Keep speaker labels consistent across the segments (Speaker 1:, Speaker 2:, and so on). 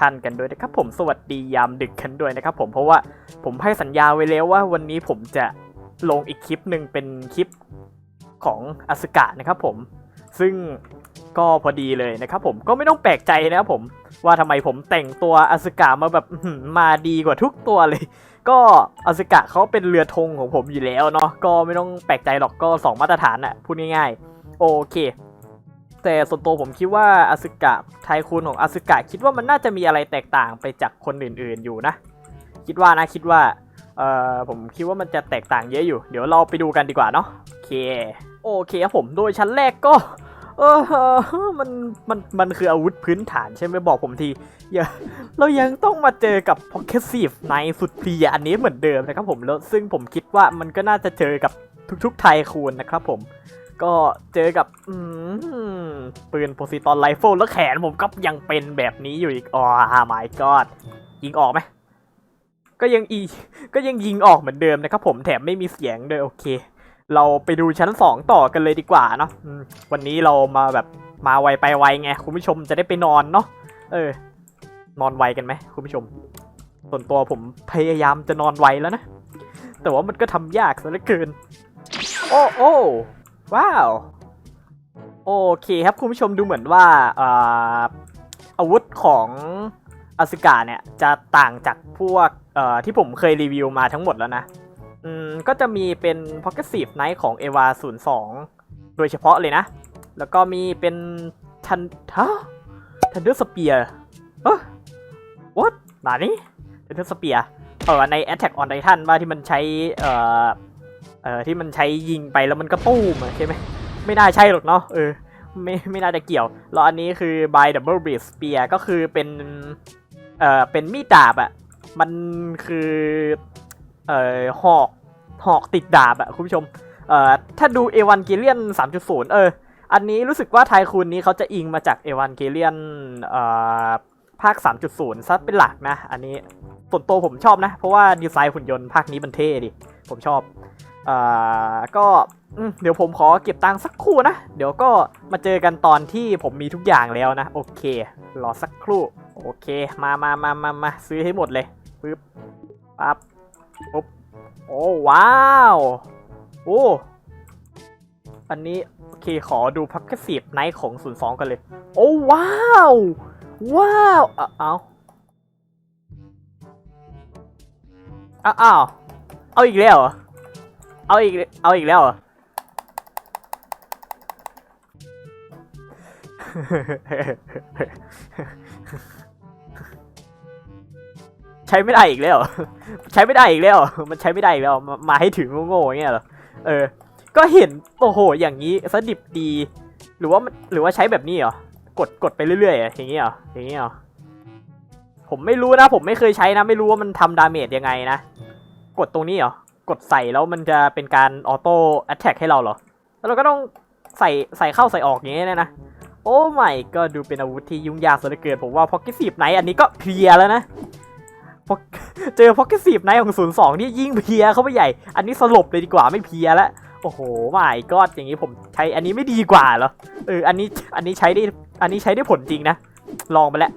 Speaker 1: ท่านกันด้วยนะครับผมสวัสดียามดึกกันด้วยนะครับผมเพราะว่าผมให้สัญญาไว้แล้วว่าวันนี้ผมจะลงอีกคลิปหนึ่งเป็นคลิปของอสกะนะครับผมซึ่งก็พอดีเลยนะครับผมก็ไม่ต้องแปลกใจนะครับผมว่าทำไมผมแต่งตัวอสกะมาแบบมาดีกว่าทุกตัวเลย ก็อสกะเขาเป็นเรือธงของผมอยู่แล้วเนาะก็ไม่ต้องแปลกใจหรอกก็สองมาตรฐานอะพูดง่ายๆโอเค แต่ส่วนตัวผมคิดว่าอสกะไทคูนของอสกะคิดว่ามันน่าจะมีอะไรแตกต่างไปจากคนอื่นๆอยู่นะ คิดว่านะคิดว่าเอ่อผมคิดว่ามันจะแตกต่างเยอะอยู่ เดี๋ยวเราไปดูกันดีกว่าเนาะโอเคโอเคครับผมโดยชั้นแรกก็เออมันมันมันคืออาวุธพื้นฐานใช่ไหมบอกผมทีอย่าเรายังต้องมาเจอกับ Pockessive ในสุดเพียอันนี้เหมือนเดิมนะครับผมแล้วซึ่งผมคิดว่ามันก็น่าจะเจอกับทุกๆไทคูนนะครับผม ก็เจอกับอืปืนโพซิตอนไรเฟิลแล้วแขนผมก็ยังเป็นแบบนี้อยู่อีกอ๋อ my god ยิงออกไหมก็ยังอีก็ยังยิงออกเหมือนเดิมนะครับผมแถมไม่มีเสียงด้วยโอเค เราไปดูชั้น 2 ต่อกันเลยดีกว่าเนาะวันนี้เรามาแบบมาไวไปไวไงคุณผู้ชมจะได้ไปนอนเนาะเออ นอนไวกันไหมคุณผู้ชม ส่วนตัวผมพยายามจะนอนไวแล้วนะ แต่ว่ามันก็ทำยากซะเหลือเกิน โอ้โอ้ ว้าว โอเคครับคุณผู้ชมดูเหมือนว่าอาอาวุธของอสกาเนี่ยจะต่างจากพวกที่ผมเคยรีวิวมาทั้งหมดแล้วนะอืมก็จะมีเป็น Pocket s i v e Knight ของ EVA 02 โดยเฉพาะเลยนะ แล้วก็มีเป็นทันทะทันเดอร์สเปียร์เฮ้ย what หนานี้ทันเดอร์สเปียร์เออใน Attack on Titan ว่าที่มันใช้เอ่อ เอ่อที่มันใช้ยิงไปแล้วมันก็ตู้มใช่ไหมไม่น่าใช่หรอกเนาะเออไม่ไม่น่าจะเกี่ยว แล้วอันนี้คือ by double breed spear ก็คือเป็นเอ่อเป็นมีดดาบอะมันคือเอ่อหอกหอกติดดาบอะคุณผู้ชมเอ่อถ้าดูเอวันเกเลียน3.0 เออ อันนี้รู้สึกว่าไทคูนนี้เขาจะอิงมาจากเอวันเกเลียนเอ่อภาค 3.0 ซะเป็นหลักนะ อันนี้ส่วนตัวผมชอบนะ เพราะว่าดีไซน์หุ่นยนต์ภาคนี้มันเท่ดิ ผมชอบ อ่อก็เดี๋ยวผมขอเก็บตังค์สักครู่นะ เดี๋ยวก็มาเจอกันตอนที่ผมมีทุกอย่างแล้วนะ โอเค รอสักครู่ โอเค มามามามามาซื้อให้หมดเลยปึ๊บปั๊บปุ๊บโอ้ว้าวโอ้อันนี้ โอเคขอดูพักกสีบไนท์ของ02กันเลย โอ้ว้าว ว้าวอะเอาอะอ้าวเอาอีกแล้วเหรอ เอาอีก เอาอีกแล้วเหรอ ใช้ไม่ได้อีกแล้ว ใช้ไม่ได้อีกแล้ว มันใช้ไม่ได้อีกแล้ว มาให้ถึงโง่ๆอย่างเงี้ยเหรอ เออ ก็เห็น โอ้โห อย่างนี้สดิบดี หรือว่ามันหรือว่าใช้แบบนี้เหรอ กด กดไปเรื่อยๆอะอย่างนี้เหรอ อย่างนี้เหรอ ผมไม่รู้นะ ผมไม่เคยใช้นะ ไม่รู้ว่ามันทำดาเมจยังไงนะ กดตรงนี้เหรอ กดใส่แล้วมันจะเป็นการออโต้แอตแทกให้เราเหรอ แล้วเราก็ต้องใส่ใส่เข้าใส่ออกอย่างนี้เนี่ยนะ โอ้ไม่ก็ดูเป็นอาวุธที่ยุ่งยากซะเลือเกินผมว่าพ็อกกี้สีบไนอันนี้ก็เพลียแล้วนะเจอพ็อกเก็ตสีบไนของศูนย์สองนี่ยิ่งเพลียเข้าไปใหญ่ อันนี้สลบเลยดีกว่าไม่เพลียแล้วโอ้โหไม่ก็อย่างนี้ผมใช้อันนี้ไม่ดีกว่าเหรอเอออันนี้อันนี้ใช้ได้อันนี้ใช้ได้ผลจริงนะ ลองไปแล้ว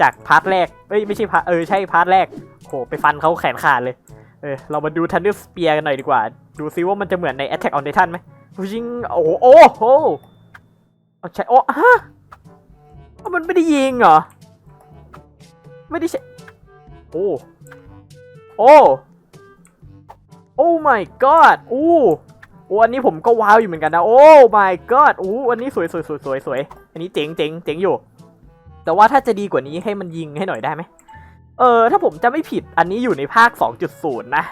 Speaker 1: จากพาร์ทแรกเอ้ยไม่ใช่พาร์ทเออใช่พาร์ทแรกโหไปฟันเขาแขนขาดเลย เออเรามาดูทันเดอร์สเปียร์กันหน่อยดีกว่า ดูซิว่ามันจะเหมือนใน Attack on Titan ไหมยิงโอ้โหโอ้โหเอาใช่โอ้ฮะมันไม่ได้ยิงเหรอ ไม่ได้ใช่โอ้โอ้โอ้ my god อู้โอ้อันนี้ผมก็ว้าวอยู่เหมือนกันนะโอ้ my god อู้อันนี้สวยสวยสวยสวยสวยอันนี้เจ๋งเจ๋งเจ๋งอยู่ แต่ว่าถ้าจะดีกว่านี้ให้มันยิงให้หน่อยได้ไหม เออถ้าผมจะไม่ผิดอันนี้อยู่ในภาค 2.0 นะ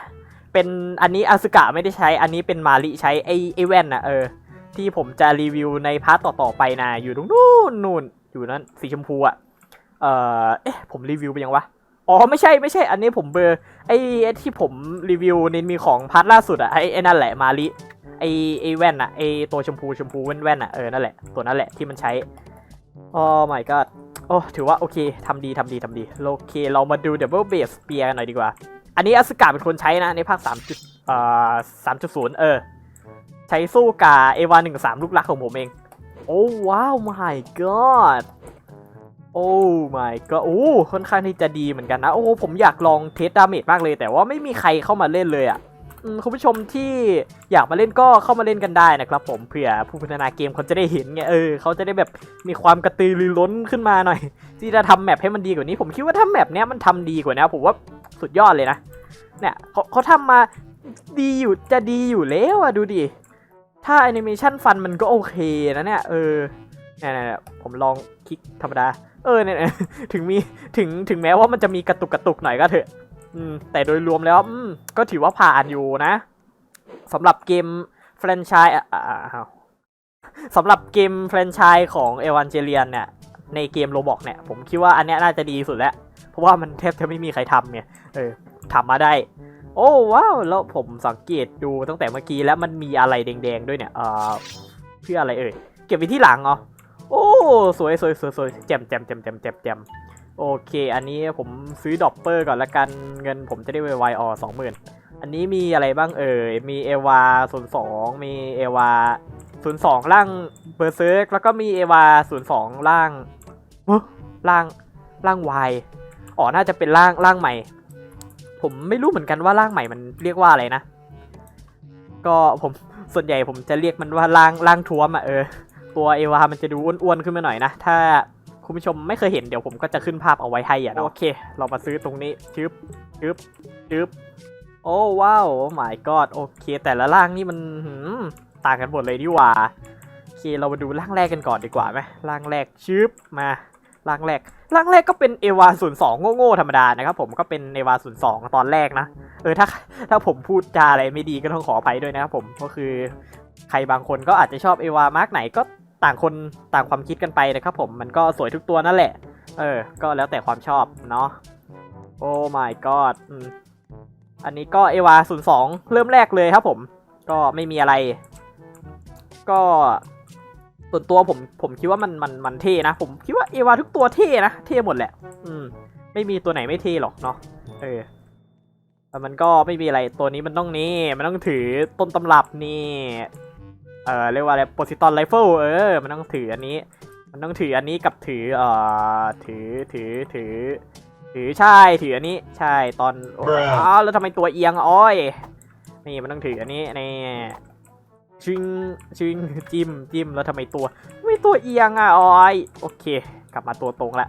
Speaker 1: เป็นอันนี้อาสึกะไม่ได้ใช้อันนี้เป็นมาริใช้ไอไอแว่นนะเออ ที่ผมจะรีวิวในพาร์ทต่อๆไปนะ อยู่ตรงนู้นนู่นอยู่นั้นสีชมพูอะเออเอ๊ะผมรีวิวไปยังวะอ๋อไม่ใช่ไม่ใช่ อันนี้ผมเบอร์ไอ้ไอ้ที่ผมรีวิวในมีของพาร์ทล่าสุดอะไอ้ไอ้นั่นแหละมาลิไอ้ไอ้แว่นอะไอ้ตัวชมพูชมพูแว่นแว่นอะเออนั่นแหละตัวนั้นแหละที่มันใช้อ๋อ my god โอ้ถือว่าโอเคทำดีทำดีทำดี โอเค เรามาดู Double Base Spear หน่อยดีกว่า อันนี้อสกาเป็นคนใช้นะในภาค3จุดเอ่อ3.0เออ ใช้สู้กับเอวา1 3ลูกรักของผมเอง โอ้ว้าว my god โอ้ my ก็โอ้ค่อนข้างที่จะดีเหมือนกันนะ โอ้ผมอยากลองเทสดาเมจมากเลย แต่ว่าไม่มีใครเข้ามาเล่นเลยอะ่ะ คุณผู้ชมที่อยากมาเล่นก็เข้ามาเล่นกันได้นะครับ ผมเผื่อผู้พัฒนาเกมเขาจะได้เห็นไงเออเขาจะได้แบบมีความกระตือรือร้นขึ้นมาหน่อย ที่จะทำแมปให้มันดีกว่านี้ ผมคิดว่าถ้าแมปเนี้ยมันทำดีกว่านี้ผมว่าสุดยอดเลยนะเนี่ยเขาเขาทำมาดีอยู่จะดีอยู่แล้วอะดูดิถ้าแอนิเมชันฟันมันก็โอเคนะเนี่ยเออเนี่ยเนี่ยผมลองคลิกธรรมดา เออเนี่ยถึงมีถึงถึงแม้ว่ามันจะมีกระตุกกระตุกหน่อยก็เถอะ อืมแต่โดยรวมแล้วอืมก็ถือว่าผ่านอยู่นะสำหรับเกมแฟรนไชส์อ่าสำหรับเกมแฟรนไชส์ของเอวานเจเลียนเนี่ยในเกมโรบอกเนี่ย ผมคิดว่าอันเนี้ยน่าจะดีสุดแล้ว เพราะว่ามันแทบจะไม่มีใครทำเนี่ยเออทำมาได้ โอ้ว้าว แล้วผมสังเกตดูตั้งแต่เมื่อกี้แล้วมันมีอะไรแดงๆด้วยเนี่ยเออเพื่ออะไรเอ่ยเก็บไว้ที่หลังเหรอโอ้สวยสวยสวยสวยแจมแจมแจมแจมแจมแจม โอเค อันนี้ผมซื้อดอปเปอร์ก่อนละกันเงินผมจะได้ไวๆออสองหมื่นอันนี้มีอะไรบ้างเอ่ยมีเอวาศูนย์สองมีเอวาศูนย์สองล่างเบอร์เซิร์กแล้วก็มีเอวาศูนย์สองล่างล่างล่างวายอ๋อน่าจะเป็นล่างล่างใหม่ ผมไม่รู้เหมือนกันว่าร่างใหม่มันเรียกว่าอะไรนะ ก็ผมส่วนใหญ่ผมจะเรียกมันว่าร่างร่างท้วมอะเออ ตัวเอวามันจะดูอ้วนๆขึ้นมาหน่อยนะถ้า คุณผู้ชมไม่เคยเห็นเดี๋ยวผมก็จะขึ้นภาพเอาไว้ให้อะเนอะโอเค เรามาซื้อตรงนี้ชึบชึบชึบโอ้ว้าวโอ้ my god โอเค แต่ละร่างนี่มันหืมต่างกันหมดเลยดีหว่าโอเคเรามาดูร่างแรกกันก่อนดีกว่าไหมร่างแรกชึบมาร่างแรกร่างแรกก็เป็นเอวาศูนย์สองโง่ๆธรรมดานะครับผมก็เป็นเอวาศูนย์สองตอนแรกนะเออถ้าถ้าผมพูดจาอะไรไม่ดีก็ต้องขออภัยด้วยนะครับผมก็คือใครบางคนก็อาจจะชอบเอวามาร์กไหนก็ ต่างคนต่างความคิดกันไปนะครับผมมันก็สวยทุกตัวนั่นแหละ เออ ก็แล้วแต่ความชอบเนาะโอ้ my god อันนี้ก็เอวาศูนย์สองเริ่มแรกเลยครับผม ก็ไม่มีอะไร ก็ส่วนตัวผมผมคิดว่ามันมันมันเท่นะ ผมคิดว่าเอวาทุกตัวเท่นะเท่หมดแหละ อืม ไม่มีตัวไหนไม่เท่หรอกเนาะเออแต่มันก็ไม่มีอะไรตัวนี้มันต้องนี่ มันต้องถือต้นตำรับนี่ เออเรียกว่าอะไรโพซิตอนไรเฟิลเออ มันต้องถืออันนี้ มันต้องถืออันนี้กับถือเอ่อถือถือถือ ถือใช่ถืออันนี้ใช่ตอนอ๋อแล้วทำไมตัวเอียงอ้อยนี่มันต้องถืออันนี้นี่ชิงชิงจิ้มจิ้มแล้วทำไมตัวไม่ตัวเอียงอะอ้อยโอเค กลับมาตัวตรงละ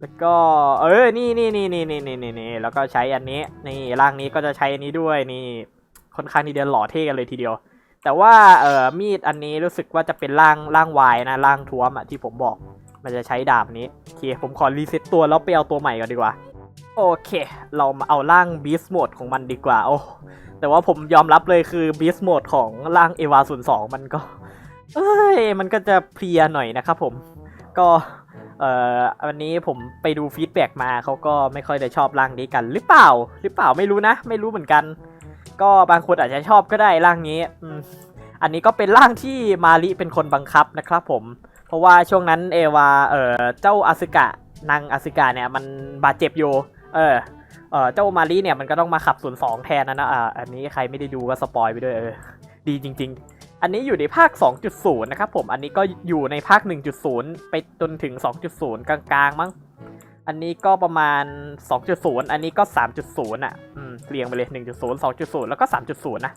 Speaker 1: แล้วก็เออนี่นี่นี่นี่นี่นี่นี่แล้วก็ใช้อันนี้นี่ร่างนี้ก็จะใช้อันนี้ด้วยนี่ค่อนข้างที่เดียหล่อเท่กันเลยทีเดียว แต่ว่าเอ่อมีดอันนี้รู้สึกว่าจะเป็นร่างร่างวายนะร่างท้วมอะที่ผมบอก มันจะใช้ดาบนี้โอเคผมขอรีเซ็ตตัวแล้วไปเอาตัวใหม่ก่อนดีกว่า โอเค เรามาเอาร่างบีสโหมดของมันดีกว่าโอ้แต่ว่าผมยอมรับเลยคือบีสโหมดของร่างเอวาศูนย์สองมันก็ เอ้ยมันก็จะเพลียหน่อยนะครับผมก็เอ่อวันนี้ผมไปดูฟีดแบ็กมาเขาก็ไม่ค่อยได้ชอบร่างนี้กัน หรือเปล่า หรือเปล่าไม่รู้นะ ไม่รู้เหมือนกัน ก็บางคนอาจจะชอบก็ได้ร่างนี้อันนี้ก็เป็นร่างที่มาริเป็นคนบังคับนะครับผม เพราะว่าช่วงนั้นเอวาเอ่อเจ้าอาสึกะนางอาสึกะเนี่ยมันบาดเจ็บอยู่เออเออเจ้ามาริเนี่ยมันก็ต้องมาขับศูนย์สองแทนนะนะอ่าอันนี้ใครไม่ได้ดูก็สปอยไปด้วยเออดีจริง ๆ อันนี้อยู่ในภาค 2.0 นะครับผม อันนี้ก็อยู่ในภาค 1.0 ไปจนถึง 2.0 กลางๆ มั้ง อันนี้ก็ประมาณ 2.0 อันนี้ก็ 3.0อะอืมเรียงไปเลย 1.0 2.0 แล้วก็ 3.0 นะ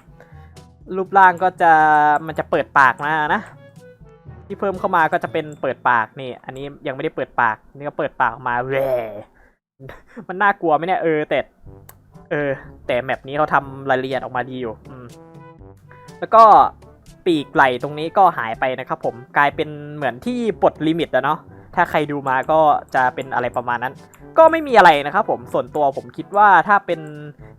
Speaker 1: รูปร่างก็จะมันจะเปิดปากมานะ ที่เพิ่มเข้ามาก็จะเป็นเปิดปากนี่ อันนี้ยังไม่ได้เปิดปาก นี่ก็เปิดปากออกมาแหวมันน่ากลัวไหมเนี่ยเออแต่เออ แต่แมปนี้เขาทำรายละเอียดออกมาดีอยู่อืมแล้วก็ปีกไหลตรงนี้ก็หายไปนะครับผมกลายเป็นเหมือนที่ปลดลิมิตแล้วเนาะ ถ้าใครดูมาก็จะเป็นอะไรประมาณนั้น ก็ไม่มีอะไรนะครับผมส่วนตัวผมคิดว่าถ้าเป็น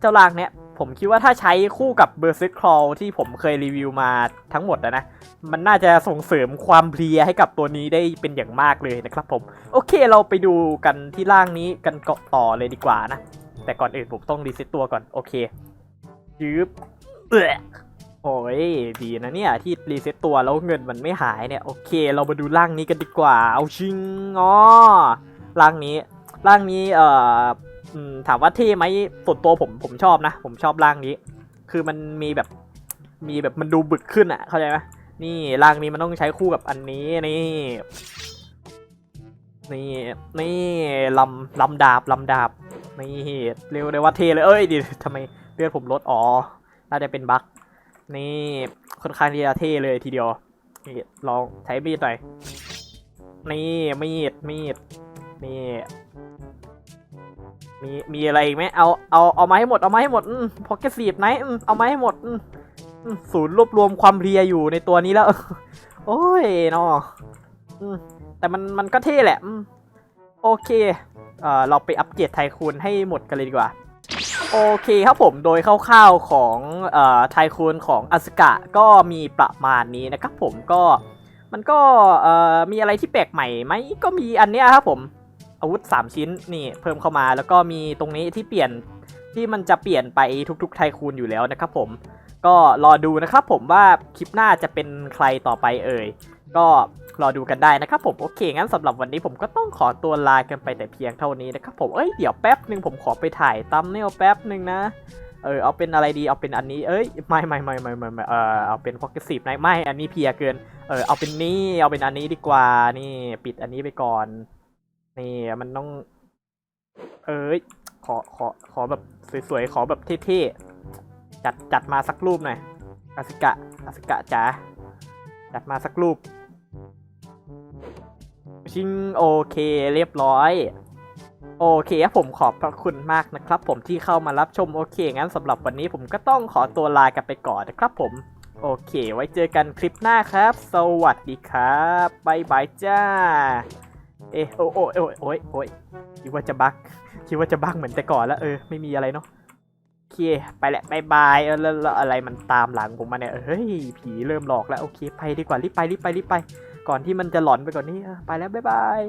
Speaker 1: เจ้าล่างเนี้ยผมคิดว่าถ้าใช้คู่กับเบอร์ซิ c คลที่ผมเคยรีวิวมาทั้งหมดนะ มันน่าจะส่งเสริมความเพลียให้กับตัวนี้ได้เป็นอย่างมากเลยนะครับผม โอเคเราไปดูกันที่ล่างนี้กันเกาะต่อเลยดีกว่านะ แต่ก่อนอื่นผมต้องรีเซ็ตตัวก่อน โอเคยืบเอื้อ อ้ยดีนะเนี่ย ที่รีเซ็ตตัวแล้วเงินมันไม่หายเนี่ย โอเค เรามาดูร่างนี้กันดีกว่า เอาชิงอ๋อร่างนี้ร่างนี้เอ่อถามว่าเท่ไหมส่วนตัวผมผมชอบนะ ผมชอบร่างนี้ คือมันมีแบบมีแบบมันดูบึกขึ้นอะเข้าใจไหมนี่ร่างนี้มันต้องใช้คู่กับอันนี้นี่นี่นี่ลำลำดาบลำดาบนี่เร็วเลยว่าเทเลยเอ้ยดิทำไมเลือดผมลดอ๋อน่าจะเป็นบั๊ก นี่ค่อนข้างที่จะเท่เลยทีเดียวนี่ลองใช้มีดหน่อยนี่มีดมีดนี่มีมีอะไรอีกไหมเอาเอาเอามาให้หมดเอามาให้หมดอืมพอแกสีบไหนอืมเอามาให้หมดอืมศูนย์รวบรวมความเพลียอยู่ในตัวนี้แล้ว โอ้ยเนาะอืมแต่มันมันก็เท่แหละโอเคเออเราไปอัปเกรดไทคูนให้หมดกันเลยดีกว่า โอเคครับผมโดยคร่าวๆของอไทคูนของอสกะก็มีประมาณนี้นะครับผมก็มันก็มีอะไรที่แปลกใหม่ไหมก็มีอันเนี้ยครับผมอาวุธ 3 ชิ้นนี่เพิ่มเข้ามาแล้วก็มีตรงนี้ที่เปลี่ยนที่มันจะเปลี่ยนไปทุกๆไทคูนอยู่แล้วนะครับผมก็รอดูนะครับผมว่าคลิปหน้าจะเป็นใครต่อไปเอ่ย ก็รอดูกันได้นะครับผมโอเคงั้นสำหรับวันนี้ผมก็ต้องขอตัวลากันไปแต่เพียงเท่านี้นะครับผมเอ้ยเดี๋ยวแป๊บหนึ่งผมขอไปถ่ายตัมเนลแป๊บหนึ่งนะเออเอาเป็นอะไรดีเอาเป็นอันนี้เอ้ยไม่ไม่ไม่ไม่ไม่เออเอาเป็นพ็อกเก็ตสีนะไม่อันนี้เพียเกินเออเอาเป็นนี่เอาเป็นอันนี้ดีกว่านี่ปิดอันนี้ไปก่อนนี่มันต้อง เอ้ยขอขอขอแบบสวยๆขอแบบเท่ๆจัดจัดมาสักรูปหน่อยอาสกะอาสกะจ๋าจัดมาสักรูป ชิงโอเคเรียบร้อย โอเคผมขอบพระคุณมากนะครับ ผมที่เข้ามารับชมโอเคงั้นสำหรับวันนี้ผมก็ต้องขอตัวลากันไปก่อนนะครับผม โอเค ไว้เจอกันคลิปหน้าครับ สวัสดีครับบายบายจ้า เอะโอ้โอ้โอ้โอ้ยโอ้ยคิดว่าจะบักคิดว่าจะบักเหมือนแต่ก่อนแล้วเออไม่มีอะไรเนาะโอเคไปแหละบายบายแล้วแล้วอะไรมันตามหลังผมมาเนี่ยเฮ้ยผีเริ่มหลอกแล้วโอเคไปดีกว่ารีบไปรีบไปรีบไป ก่อนที่มันจะหลอนไปกว่อนนี้ไปแล้วบ๊ายบาย